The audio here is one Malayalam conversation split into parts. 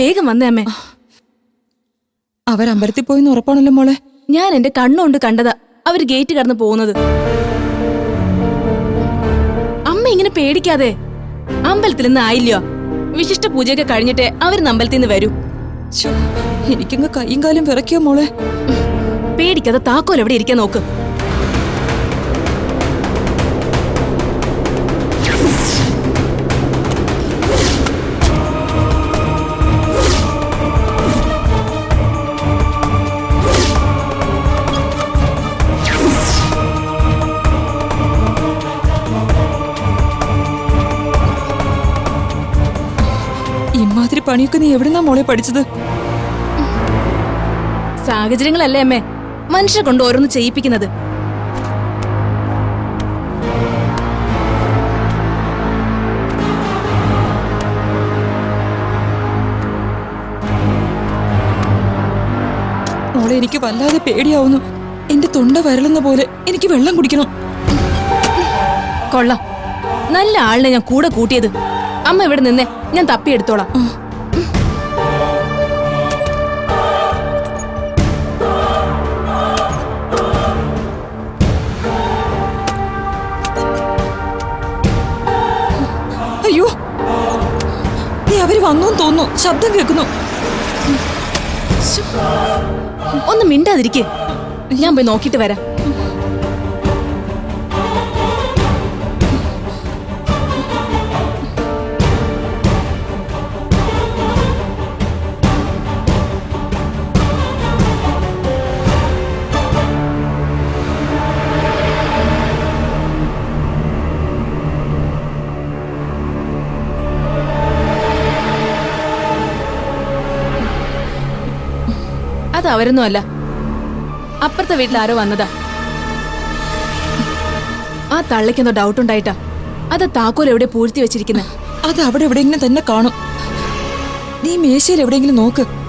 വേഗം വന്നേ അമ്മേ. അവരമ്പലത്തിൽ പോയിന്ന് ഉറപ്പാണല്ലോ മോളെ. ഞാൻ എന്റെ കണ്ണുകൊണ്ട് കണ്ടതാ അവർ ഗേറ്റ് കടന്ന് പോകുന്നത്. അമ്മ ഇങ്ങനെ പേടിക്കാതെ അമ്പലത്തിൽ നിന്ന് ആയില്ലയോ? വിശിഷ്ട പൂജയൊക്കെ കഴിഞ്ഞിട്ട് അവർ അമ്പലത്തിൽ നിന്ന് വരൂ. എനിക്കിങ്ങ് എനിക്കങ്ങ് കൈയും കാലും വിറക്കിയോ മോളെ. പേടിക്കാതെ താക്കോൽ എവിടെ ഇരിക്കാൻ നോക്ക്. പണിയൊക്കെ നീ എവിടുന്നാ മോളെ പഠിച്ചത്? സാഹചര്യങ്ങളല്ലേ അമ്മേ. മനുഷ്യരെ കൊണ്ട് ഓരോന്ന് ചെയ്യിപ്പിക്കുന്നത്. മോളെ എനിക്ക് വല്ലാതെ പേടിയാവുന്നു. എന്റെ തൊണ്ട വരളുന്ന പോലെ എനിക്ക് വെള്ളം കുടിക്കണം. കൊള്ളാം. നല്ല ആളിനെ ഞാൻ കൂടെ കൂട്ടിയത്. അമ്മ ഇവിടെ നിന്നേ. ഞാൻ തപ്പിയെടുത്തോളാം. വന്നു തോന്നുന്നു. ശബ്ദം കേൾക്കുന്നു. ഒന്ന് മിണ്ടാതിരിക്കേ. ഞാൻ പോയി നോക്കിയിട്ട് വരാം. അവരൊന്നും അല്ല. അപ്പുറത്തെ വീട്ടിൽ ആരോ വന്നതാ. ആ തള്ളിക്കെന്തോ ഡൗട്ട് ഉണ്ടായിട്ടാ. അത് താക്കോൽ എവിടെ പൂഴ്ത്തി വെച്ചിരിക്കുന്നത് അത് അവിടെ എവിടെയെങ്കിലും തന്നെ കാണും. നീ മേശയിൽ എവിടെയെങ്കിലും നോക്ക്.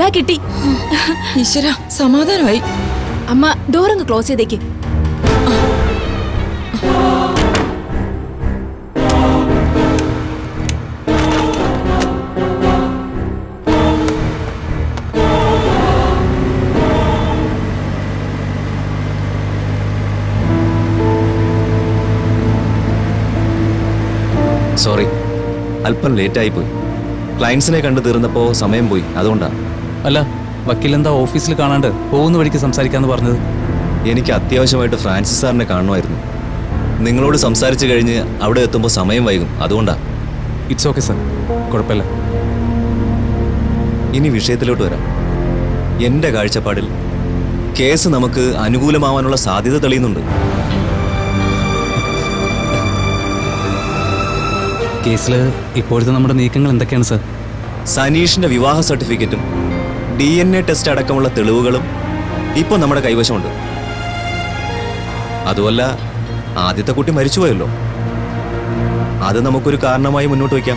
ദാ കിട്ടി. ഈശ്വര സമാധാനമായി. അമ്മ ഡോറങ്ങ് ക്ലോസ് ചെയ്തേക്ക്. സോറി അല്പം ലേറ്റായി പോയി. ക്ലയൻസിനെ കണ്ടു തീർന്നപ്പോൾ സമയം പോയി അതുകൊണ്ടാ. അല്ല വക്കീലെന്താ ഓഫീസിൽ കാണാണ്ട് പോകുന്ന വഴിക്ക് സംസാരിക്കാന്ന് പറഞ്ഞത്? എനിക്ക് അത്യാവശ്യമായിട്ട് ഫ്രാൻസിസ് സാറിനെ കാണുമായിരുന്നു. നിങ്ങളോട് സംസാരിച്ചു കഴിഞ്ഞ് അവിടെ എത്തുമ്പോൾ സമയം വൈകും. അതുകൊണ്ടാ. ഇറ്റ്സ് ഓക്കെ സാർ കുഴപ്പമില്ല. ഇനി വിഷയത്തിലോട്ട് വരാം. എന്റെ കാഴ്ചപ്പാടിൽ കേസ് നമുക്ക് അനുകൂലമാവാനുള്ള സാധ്യത തെളിയുന്നുണ്ട്. കേസിൽ ഇപ്പോഴത്തെ നമ്മുടെ നീക്കങ്ങൾ എന്തൊക്കെയാണ് സർ സനീഷിന്റെ വിവാഹ സർട്ടിഫിക്കറ്റും ഡി എൻ എ ടെസ്റ്റ് അടക്കമുള്ള തെളിവുകളും ഇപ്പോൾ നമ്മുടെ കൈവശമുണ്ട്. അതുമല്ല ആദ്യത്തെ കുട്ടി മരിച്ചുപോയല്ലോ. അത് നമുക്കൊരു കാരണമായി മുന്നോട്ട് വയ്ക്കാം.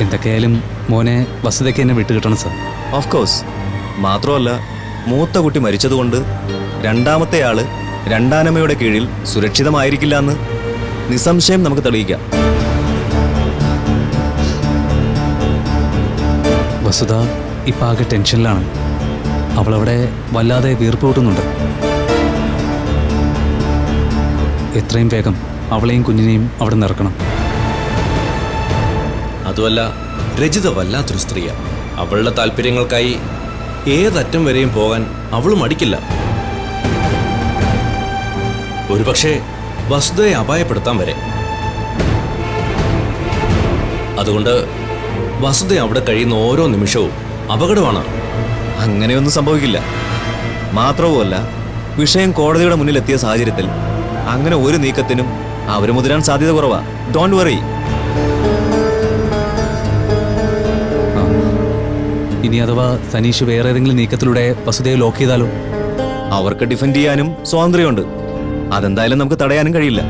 എന്തൊക്കെയായാലും മോനെ വസുതയ്ക്ക് എന്നെ വിട്ടുകിട്ടണം സർ. ഓഫ് കോഴ്സ് മാത്രമല്ല മൂത്ത കുട്ടി മരിച്ചതുകൊണ്ട് രണ്ടാമത്തെ ആൾ രണ്ടാനമ്മയുടെ കീഴിൽ സുരക്ഷിതമായിരിക്കില്ല എന്ന് നിസ്സംശയം നമുക്ക് തെളിയിക്കാം. വസുത ഇപ്പം ആകെ ടെൻഷനിലാണ്. അവളവിടെ വല്ലാതെ വീർപ്പ് കൂട്ടുന്നുണ്ട്. എത്രയും വേഗം അവളെയും കുഞ്ഞിനെയും അവിടെ നിറക്കണം അതുമല്ല രജിത വല്ലാത്തൊരു സ്ത്രീയാ. അവളുടെ താല്പര്യങ്ങൾക്കായി ഏതറ്റം വരെയും പോകാൻ അവളും മടിക്കില്ല. ഒരുപക്ഷെ വസ്തുതയെ അപായപ്പെടുത്താൻ വരെ. അതുകൊണ്ട് വസുത അവിടെ കഴിയുന്ന ഓരോ നിമിഷവും അപകടമാണ്. അങ്ങനെയൊന്നും സംഭവിക്കില്ല. മാത്രവുമല്ല വിഷയം കോടതിയുടെ മുന്നിൽ എത്തിയ സാഹചര്യത്തിൽ അങ്ങനെ ഒരു നീക്കത്തിനും അവർ മുതിരാൻ സാധ്യത കുറവാ. ഡോണ്ട് വറി ഇനി അഥവാ സനീഷ് വേറെ ഏതെങ്കിലും നീക്കത്തിലൂടെ വസുതയെ ലോക്ക് ചെയ്താലോ? അവർക്ക് ഡിഫെൻഡ് ചെയ്യാനും സ്വാതന്ത്ര്യമുണ്ട്. അതെന്തായാലും നമുക്ക് തടയാനും കഴിയില്ല.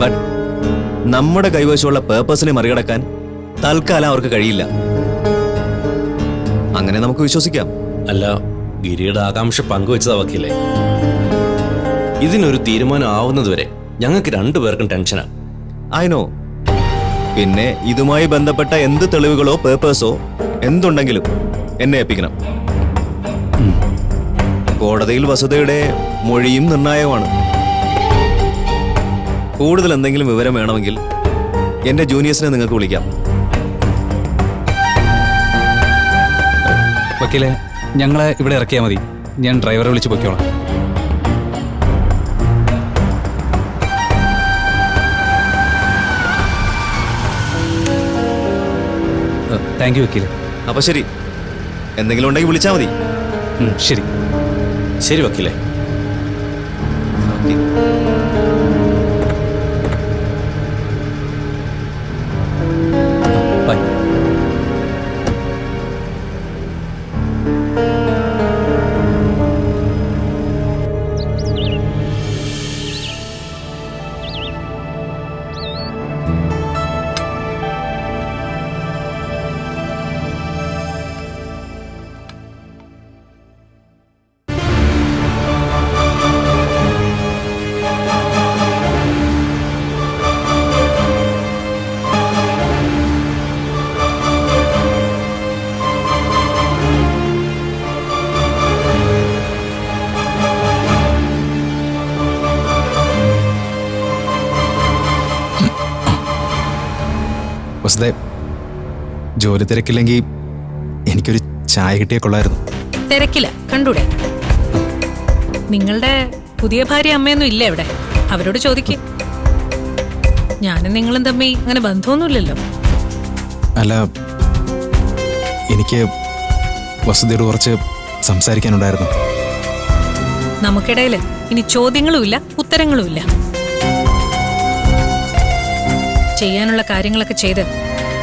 ബട്ട് നമ്മുടെ കൈവശമുള്ള പേർപ്പസിനെ മറികടക്കാൻ തൽക്കാലം അവർക്ക് കഴിയില്ല. അങ്ങനെ നമുക്ക് വിശ്വസിക്കാം. അല്ല ഗിരിയുടെ ആകാംക്ഷ പങ്കുവെച്ചതാ അവക്കില്ലേ ഇതിനൊരു തീരുമാനം ആവുന്നതുവരെ ഞങ്ങൾക്ക് രണ്ടുപേർക്കും ടെൻഷനാണ് ആയിനോ പിന്നെ ഇതുമായി ബന്ധപ്പെട്ട എന്ത് തെളിവുകളോ പേപ്പേഴ്സോ എന്തുണ്ടെങ്കിലും എന്നെ ഏൽപ്പിക്കണം. കോടതിയിൽ വസുതയുടെ മൊഴിയും നിർണായകമാണ്. കൂടുതൽ എന്തെങ്കിലും വിവരം വേണമെങ്കിൽ എന്റെ ജൂനിയേഴ്സിനെ നിങ്ങൾക്ക് വിളിക്കാം. വക്കീലെ ഞങ്ങളെ ഇവിടെ ഇറക്കിയാൽ മതി. ഞാൻ ഡ്രൈവറെ വിളിച്ച് പൊയ്ക്കോളാം. താങ്ക് യു വക്കീൽ. അപ്പൊ ശരി. എന്തെങ്കിലും ഉണ്ടെങ്കിൽ വിളിച്ചാൽ മതി. ശരി. ശരി വക്കീലെ. ജോലി തിരക്കില്ലെങ്കിൽ എനിക്കൊരു ചായ കിട്ടിയ കൊള്ളായിരുന്നു. തിരക്കില്ല കണ്ടൂടെ? നിങ്ങളുടെ പുതിയ ഭാര്യ അമ്മയൊന്നും ഇല്ല ഇവിടെ അവരോട് ചോദിക്ക്. ഞാനും നിങ്ങളും തമ്മി അങ്ങനെ ബന്ധമൊന്നുമില്ലല്ലോ. അല്ല എനിക്ക് വസതിയോട് കുറച്ച് സംസാരിക്കാനുണ്ടായിരുന്നു. നമുക്കിടയിൽ ഇനി ചോദ്യങ്ങളുമില്ല ഉത്തരങ്ങളുമില്ല. ചെയ്യാനുള്ള കാര്യങ്ങളൊക്കെ ചെയ്ത്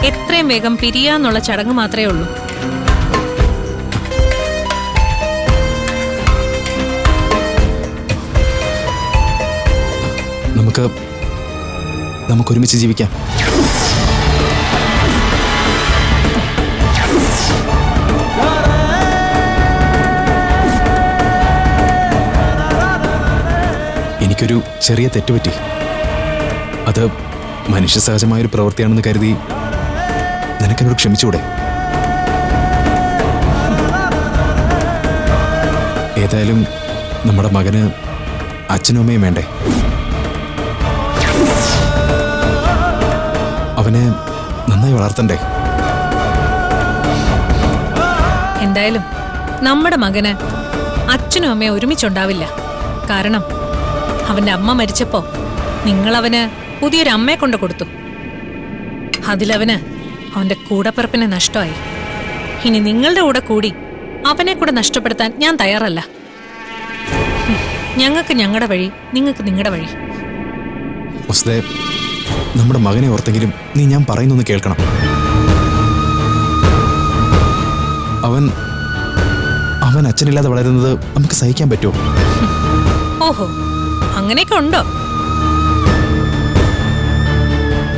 എത്രയും വേഗം പിരിയാന്നുള്ള ചടങ്ങ് മാത്രമേ ഉള്ളൂ. നമുക്ക് നമുക്ക് ഒരുമിച്ച് ജീവിക്കാം. എനിക്കൊരു ചെറിയ തെറ്റുപറ്റി. അത് മനുഷ്യ സഹജമായൊരു പ്രവൃത്തിയാണെന്ന് കരുതി നിനക്കെന്നോട് ക്ഷമിച്ചൂടെ? ഏതായാലും നമ്മുടെ മകന് അച്ഛനും അമ്മയും വേണ്ടേ? അവനെ നന്നായി വളർത്തണ്ടേ? എന്തായാലും നമ്മുടെ മകന് അച്ഛനും അമ്മയും ഒരുമിച്ചുണ്ടാവില്ല. കാരണം അവന്റെ അമ്മ മരിച്ചപ്പോ നിങ്ങൾ അവന് പുതിയൊരു അമ്മയെ കൊണ്ട് കൊടുത്തു. അതിലവന് അവന്റെ കൂടപ്പിറപ്പിനെ നഷ്ടമായി. ഇനി നിങ്ങളുടെ കൂടെ കൂടി അവനെ കൂടെ നഷ്ടപ്പെടുത്താൻ ഞാൻ തയ്യാറല്ല. ഞങ്ങൾക്ക് ഞങ്ങളുടെ വഴി നിങ്ങൾക്ക് നിങ്ങളുടെ വഴി. നമ്മുടെ മകനെ ഓർത്തെങ്കിലും നീ ഞാൻ പറയുന്നൊന്ന് കേൾക്കണം. അവൻ അവൻ അച്ഛനില്ലാതെ വളരുന്നത് നമുക്ക് സഹിക്കാൻ പറ്റുമോ? ഓഹോ അങ്ങനെയൊക്കെ ഉണ്ടോ?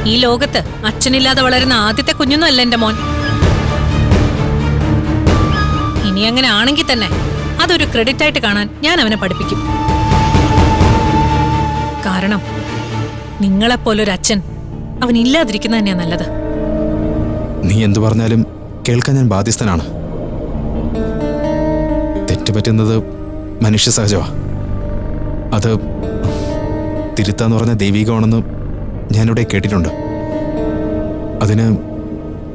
ഈ ലോകത്ത് അച്ഛനില്ലാതെ വളരുന്ന ആദ്യത്തെ കുഞ്ഞൊന്നും അല്ല എന്റെ മോൻ. ഇനി അങ്ങനെ ആണെങ്കിൽ തന്നെ അതൊരു ക്രെഡിറ്റ് ആയിട്ട് കാണാൻ ഞാൻ അവനെ പഠിപ്പിക്കും. കാരണം നിങ്ങളെപ്പോലൊരു അച്ഛൻ അവൻ ഇല്ലാതിരിക്കുന്നത് തന്നെയാ നല്ലത്. നീ എന്തു പറഞ്ഞാലും കേൾക്കാൻ ഞാൻ ബാധ്യസ്ഥനാണ്. തെറ്റുപറ്റുന്നത് മനുഷ്യ സഹജമാ. അത് തിരുത്താന്ന് പറഞ്ഞ ദൈവികമാണെന്ന് ഞാനിവിടെ കേട്ടിട്ടുണ്ട്. അതിന്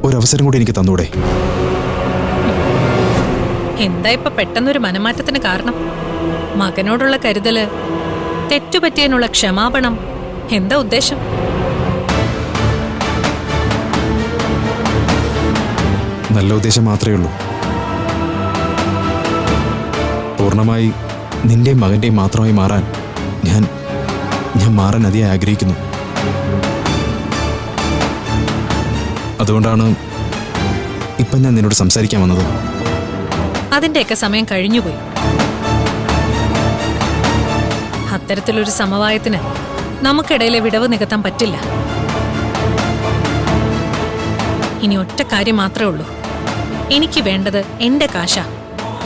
ഒരവസരം കൂടി എനിക്ക് തന്നൂടെ? എന്താ ഇപ്പൊ പെട്ടെന്നൊരു മനമാറ്റത്തിന് കാരണം? മകനോടുള്ള കരുതൽ തെറ്റുപറ്റിയതിനുള്ള ക്ഷമാപണം എന്താ ഉദ്ദേശം? നല്ല ഉദ്ദേശം മാത്രമേ ഉള്ളൂ. പൂർണമായി നിന്റെയും മകന്റെയും മാത്രമായി മാറാൻ ഞാൻ ഞാൻ മാറാൻ അതിയായി ആഗ്രഹിക്കുന്നു. അതുകൊണ്ടാണ് ഇപ്പൊ ഞാൻ നിന്നോട് സംസാരിക്കാൻ വന്നത്. അതിന്റെയൊക്കെ സമയം കഴിഞ്ഞുപോയി. അത്തരത്തിലൊരു സമവായത്തിന് നമുക്കിടയിലെ വിടവ് നികത്താൻ പറ്റില്ല. ഇനി ഒറ്റ കാര്യം മാത്രമേ ഉള്ളൂ. എനിക്ക് വേണ്ടത് എന്റെ കാശ.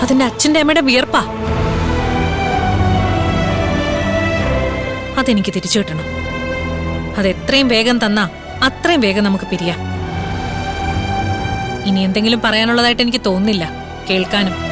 അതിന്റെ അച്ഛന്റെ അമ്മയുടെ വിയർപ്പാ. അതെനിക്ക് തിരിച്ചു കിട്ടണം. അത് എത്രയും വേഗം തന്നാ അത്രയും വേഗം നമുക്ക് പിരിയാം. ഇനി എന്തെങ്കിലും പറയാനുള്ളതായിട്ട് എനിക്ക് തോന്നുന്നില്ല. കേൾക്കാനും.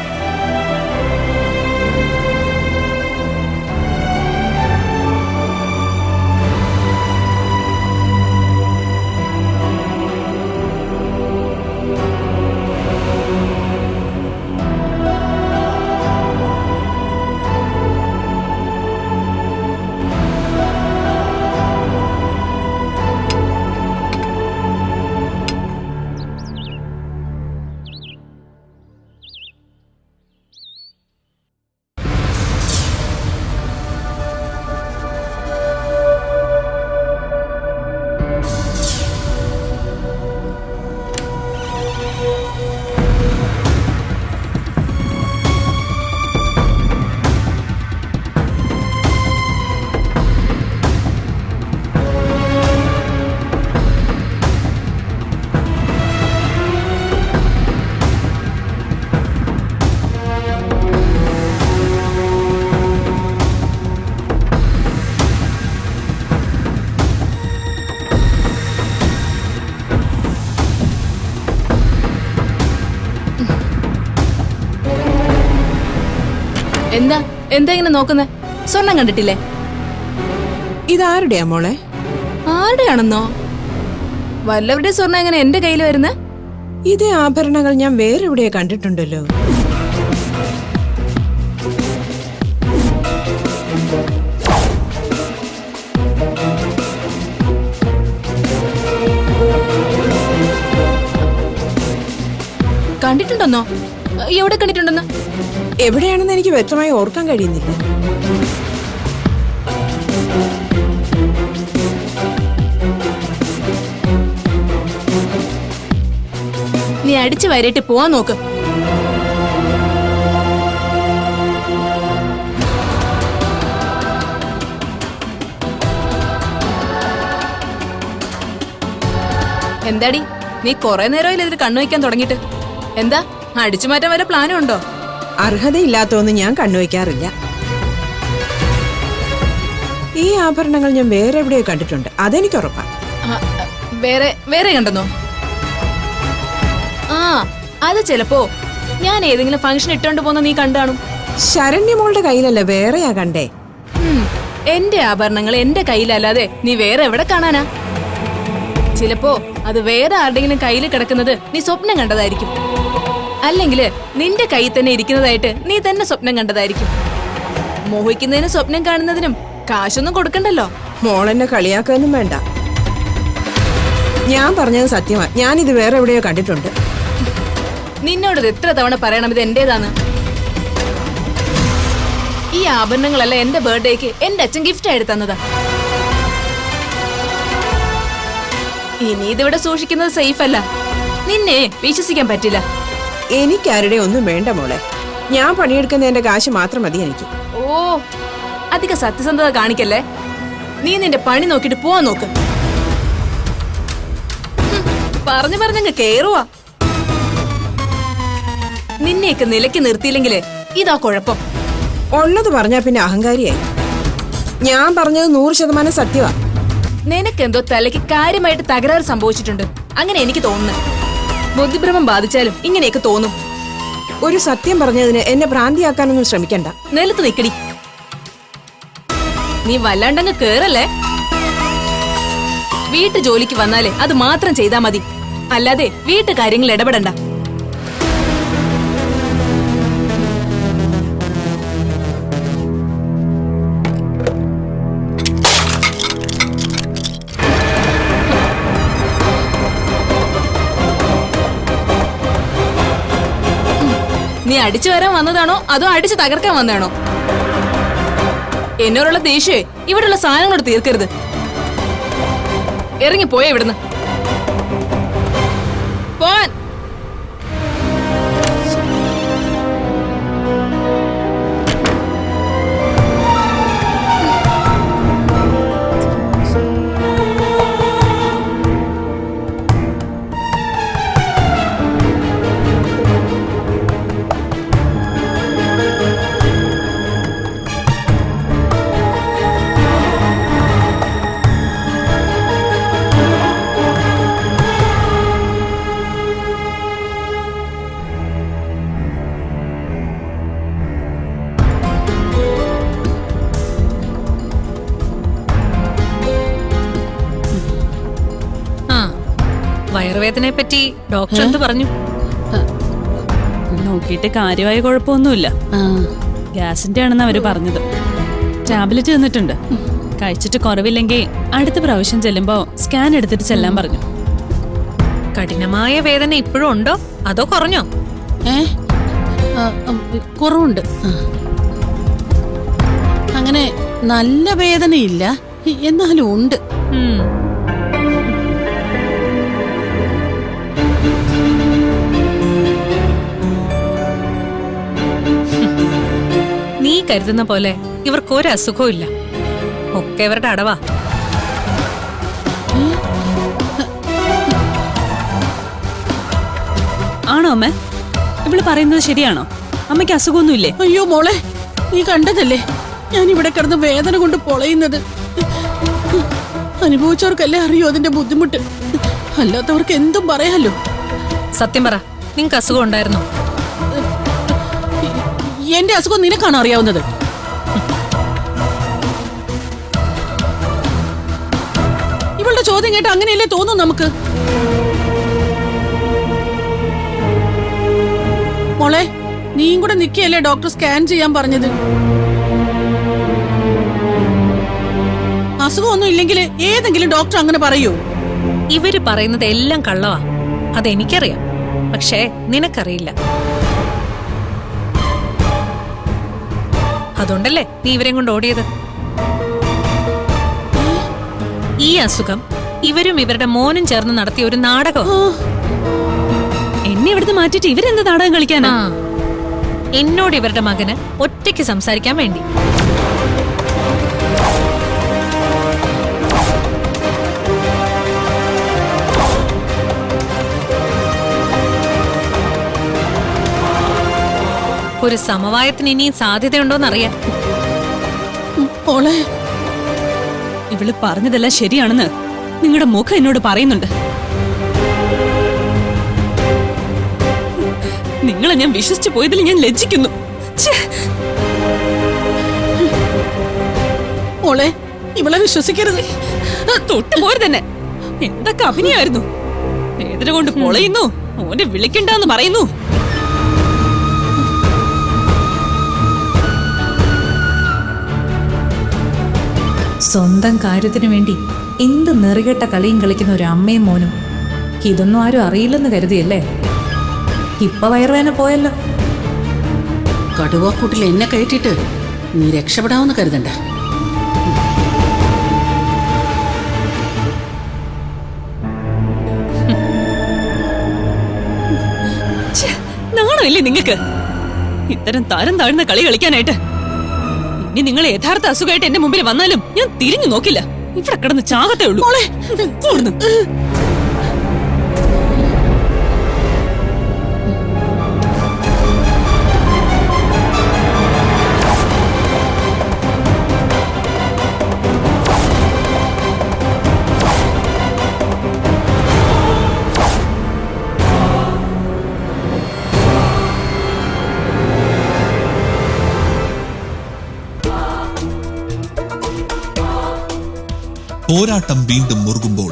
എന്താ ഇങ്ങനെ നോക്കുന്നേ? സ്വർണം കണ്ടിട്ടില്ലേ? ഇതാരുടെയാ മോളെ? ആരുടെയാണെന്നോ? വല്ലവരുടെ സ്വർണം എങ്ങനെ എന്റെ കയ്യിൽ വരുന്ന? ഇതേ ആഭരണങ്ങൾ ഞാൻ വേറെ എവിടെയാ കണ്ടിട്ടുണ്ടല്ലോ. കണ്ടിട്ടുണ്ടെന്നോ? എവിടെ കണ്ടിട്ടുണ്ടെന്ന്? എവിടെയാണെന്ന് എനിക്ക് വ്യക്തമായി ഓർക്കാൻ കഴിയുന്നില്ല. നീ അടിച്ചു വരയിട്ട് പോവാൻ നോക്ക്. എന്താടി? നീ കൊറേ നേരമായില്ല ഇതിൽ കണ്ണു വയ്ക്കാൻ തുടങ്ങിയിട്ട്. എന്താ? അടിച്ചു മാറ്റാൻ വരെ പ്ലാനും ഉണ്ടോ? അർഹതയില്ലാത്തൊന്നും ഞാൻ കണ്ണുവയ്ക്കാറില്ല. ഈ ആഭരണങ്ങൾ ഞാൻ വേറെ എവിടെയോ കണ്ടിട്ടുണ്ട്. അതെനിക്ക് ഉറപ്പാ വേറെ വേറെ കണ്ടെന്നോ? ആ അത് ചിലപ്പോ ഞാൻ ഏതെങ്കിലും ഫംഗ്ഷൻ ഇട്ടോണ്ട് പോന്ന നീ കണ്ടാണും. ശരണ്യമോളുടെ കയ്യിലല്ല വേറെയാ കണ്ടേ. ഉം, എന്റെ ആഭരണങ്ങൾ എന്റെ കയ്യിലല്ലാതെ നീ വേറെ എവിടെ കാണാനാ? ചിലപ്പോ അത് വേറെ ആരുടെങ്കിലും കയ്യിൽ കിടക്കുന്നത് നീ സ്വപ്നം കണ്ടതായിരിക്കും. അല്ലെങ്കിൽ നിന്റെ കയ്യിൽ തന്നെ ഇരിക്കുന്നതായിട്ട് നീ തന്നെ സ്വപ്നം കണ്ടതായിരിക്കും. മോഹിക്കുന്നതിനും സ്വപ്നം കാണുന്നതിനും കാശൊന്നും കൊടുക്കണ്ടല്ലോ. മോളെന്നെ കളിയാക്കാനും വേണ്ട. ഞാൻ പറഞ്ഞത് സത്യമാ. ഇത് വേറെ എവിടെയോ കണ്ടിട്ടുണ്ട്. നിന്നോട് ഇത് എത്ര തവണ പറയണം? ഇത് എന്റേതാണ്? ഈ ആഭരണങ്ങളല്ല എന്റെ ബർത്ത്ഡേക്ക് എന്റെ അച്ഛൻ ഗിഫ്റ്റ് ആയിട്ട് തന്നതാ. ഇനി ഇതിവിടെ സൂക്ഷിക്കുന്നത് സേഫ് അല്ല. നിന്നെ വിശ്വസിക്കാൻ പറ്റില്ല. എനിക്കാരുടെ ഒന്നും വേണ്ട മോളെ. ഞാൻ പണിയെടുക്കുന്നതിന്റെ കാശ് മാത്രം മതി എനിക്ക്. ഓ അധിക സത്യസന്ധത കാണിക്കല്ലേ? നീ നിന്റെ പണി നോക്കിട്ട് പോവാൻ നോക്ക്. പറഞ്ഞു പറഞ്ഞങ്ങ് കേറുവാ. നിന്നെയൊക്കെ നിലയ്ക്ക് നിർത്തിയില്ലെങ്കിലേ ഇതാ കുഴപ്പം. ഉള്ളത് പറഞ്ഞാ പിന്നെ അഹങ്കാരിയായി. ഞാൻ പറഞ്ഞത് നൂറ് ശതമാനം സത്യമാ നിനക്കെന്തോ തലയ്ക്ക് കാര്യമായിട്ട് തകരാറ് സംഭവിച്ചിട്ടുണ്ട്. അങ്ങനെ എനിക്ക് തോന്നുന്നു. ബുദ്ധിഭ്രമം ബാധിച്ചാലും ഇങ്ങനെയൊക്കെ തോന്നും. ഒരു സത്യം പറഞ്ഞതിന് എന്നെ ഭ്രാന്തിയാക്കാനൊന്നും ശ്രമിക്കണ്ട. നിലത്ത് നിക്കടി. നീ വല്ലാണ്ടങ്ങ് കേറല്ലേ? വീട്ടു ജോലിക്ക് വന്നാലേ അത് മാത്രം ചെയ്താ മതി. അല്ലാതെ വീട്ടു കാര്യങ്ങളിൽ ഇടപെടണ്ട. നീ അടിച്ചു വരാൻ വന്നതാണോ? അതോ അടിച്ചു തകർക്കാൻ വന്നതാണോ? എന്നോടുള്ള ദേഷ്യേ ഇവിടെയുള്ള സാധനങ്ങളോട് തീർക്കരുത്. ഇറങ്ങി പോയേ ഇവിടുന്ന്. പോവാൻ. വയറുവേദനയെ പറ്റി ഡോക്ടർ എന്ത് പറഞ്ഞു? നോക്കിയിട്ട് കാര്യമായ കുഴപ്പമൊന്നുമില്ല. ഗ്യാസിന്റെ ആണെന്ന് അവർ പറഞ്ഞത്. ടാബ്ലറ്റ് തന്നിട്ടുണ്ട്. കഴിച്ചിട്ട് കുറവില്ലെങ്കിൽ അടുത്ത പ്രാവശ്യം ചെല്ലുമ്പോ സ്കാൻ എടുത്തിട്ട് ചെല്ലാൻ പറഞ്ഞു. കഠിനമായ വേദന ഇപ്പോഴും ഉണ്ടോ? അതോ കുറഞ്ഞോ? ഏ? കുറവുണ്ട്. അങ്ങനെ നല്ല വേദനയില്ല. എന്നാലും ഉണ്ട്. നീ കരുതുന്ന പോലെ ഇവർക്ക് ഒരു അസുഖവും ഇല്ല. ഒക്കെ ഇവരുടെ അടവാ. ആണോ അമ്മ? ഇവൾ പറയുന്നത് ശരിയാണോ? അമ്മയ്ക്ക് അസുഖമൊന്നുമില്ലേ? അയ്യോ മോളെ നീ കണ്ടതല്ലേ? ഞാൻ ഇവിടെ കിടന്ന് വേദന കൊണ്ട് പൊളയുന്നത്. അനുഭവിച്ചവർക്കല്ലേ അറിയോ അതിന്റെ ബുദ്ധിമുട്ട്? അല്ലാത്തവർക്ക് എന്തും പറയാലോ. സത്യം പറ നിങ്ങക്ക് അസുഖം ഉണ്ടായിരുന്നോ? എന്റെ അസുഖം നിനക്കാണോ അറിയാവുന്നത്? ഇവളുടെ ചോദ്യം കേട്ട് അങ്ങനെയല്ലേ തോന്നും നമുക്ക്? മോളെ നീയും കൂടെ നിൽക്കുകയല്ലേ ഡോക്ടർ സ്കാൻ ചെയ്യാൻ പറഞ്ഞത്? അസുഖമൊന്നും ഇല്ലെങ്കിൽ ഏതെങ്കിലും ഡോക്ടർ അങ്ങനെ പറയൂ. ഇവർ പറയുന്നത് എല്ലാം കള്ളവാ. അതെനിക്കറിയാം. പക്ഷേ നിനക്കറിയില്ല. അതുകൊണ്ടല്ലേ നീ ഇവരെയും കൊണ്ട് ഓടിയത്? ഈ അസുഖം ഇവരും ഇവരുടെ മോനും ചേർന്ന് നടത്തിയ ഒരു നാടകം. എന്നെ ഇവിടുന്ന് മാറ്റിട്ട് ഇവരെന്ത് നാടകം കളിക്കാനാ? എന്നോട് ഇവരുടെ മകന് ഒറ്റയ്ക്ക് സംസാരിക്കാൻ വേണ്ടി. ഒരു സമവായത്തിന് ഇനിയും സാധ്യതയുണ്ടോന്നറിയാൻ. മോളെ. ഇവൾ പറഞ്ഞതെല്ലാം ശരിയാണെന്ന് നിങ്ങളുടെ മുഖം എന്നോട് പറയുന്നുണ്ട്. നിങ്ങളെ ഞാൻ വിശ്വസിച്ചു പോയതിൽ ഞാൻ ലജ്ജിക്കുന്നു. മോളെ ഇവളെ വിശ്വസിക്കരുത്. തൊട്ടു പോര് തന്നെ. എന്തൊക്കെ അഭിനയായിരുന്നു വേദന കൊണ്ട് പൊളയുന്നു. ഓനെ വിളിക്കണ്ടെന്ന് പറയുന്നു. സ്വന്തം കാര്യത്തിനു വേണ്ടി എന്ത് നെറികെട്ട കളിയും കളിക്കുന്ന ഒരു അമ്മയും മോനും ഇതൊന്നും ആരും അറിയില്ലെന്ന് കരുതിയല്ലേ? ഇപ്പൊ വയറുവേന പോയല്ലോ. കടുവാക്കൂട്ടിൽ എന്നെ കയറ്റിട്ട് നീ രക്ഷപ്പെടാമെന്ന് കരുതണ്ട. നാണമില്ലേ നിങ്ങക്ക്? ഇത്തരം തരം താഴ്ന്ന കളി കളിക്കാനായിട്ട്. ഇനി നിങ്ങൾ യഥാർത്ഥ അസുഖമായിട്ട് എന്റെ മുമ്പിൽ വന്നാലും ഞാൻ തിരിഞ്ഞു നോക്കില്ല. ഇവിടെ കിടന്ന് ചാകത്തേ ഉള്ളൂ. പോരാട്ടം വീണ്ടും മുറുകുമ്പോൾ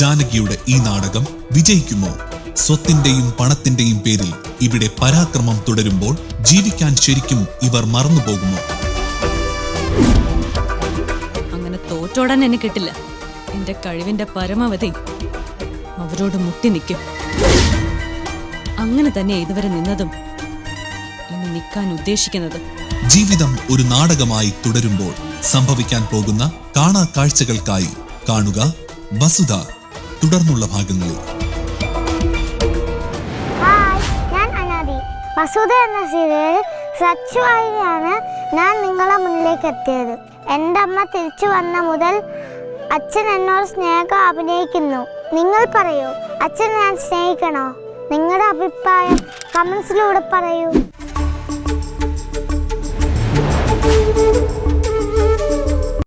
ജാനകിയുടെ ഈ നാടകം വിജയിക്കുമോ? സ്വത്തിന്റെയും പണത്തിന്റെയും പേരിൽ ഇവിടെ പരാക്രമം തുടരുമ്പോൾ ജീവിക്കാൻ ശരിക്കും ഇവർ മറന്നുപോകുമോ അങ്ങനെ തോറ്റോടാൻ എന്നെ കിട്ടില്ല. എന്റെ കഴിവിന്റെ പരമാവധി അവരോട് മുട്ടി നിൽക്കും. അങ്ങനെ തന്നെ ഇതുവരെ നിന്നതും ഇനി നിൽക്കാൻ ഉദ്ദേശിക്കുന്നത്. ജീവിതം ഒരു നാടകമായി തുടരുമ്പോൾ സംഭവിക്കാൻ പോകുന്ന കാണാ കാഴ്ചകൾക്കായി കാണുക വസുധ. തുടർന്നുള്ള ഭാഗങ്ങളിൽ. ഞാൻ വസുധ എന്ന സീരിയലിൽ സച്ചുവായിയാണ് ഞാൻ നിങ്ങളെ മുന്നിലേക്ക് എത്തിയത്. എന്റെ അമ്മ തിരിച്ചു വന്ന മുതൽ അച്ഛൻ എന്നോട് സ്നേഹം അഭിനയിക്കുന്നു. നിങ്ങൾ പറയൂ അച്ഛൻ ഞാൻ സ്നേഹിക്കണോ? നിങ്ങളുടെ അഭിപ്രായം കമൻസിലൂടെ പറയൂ.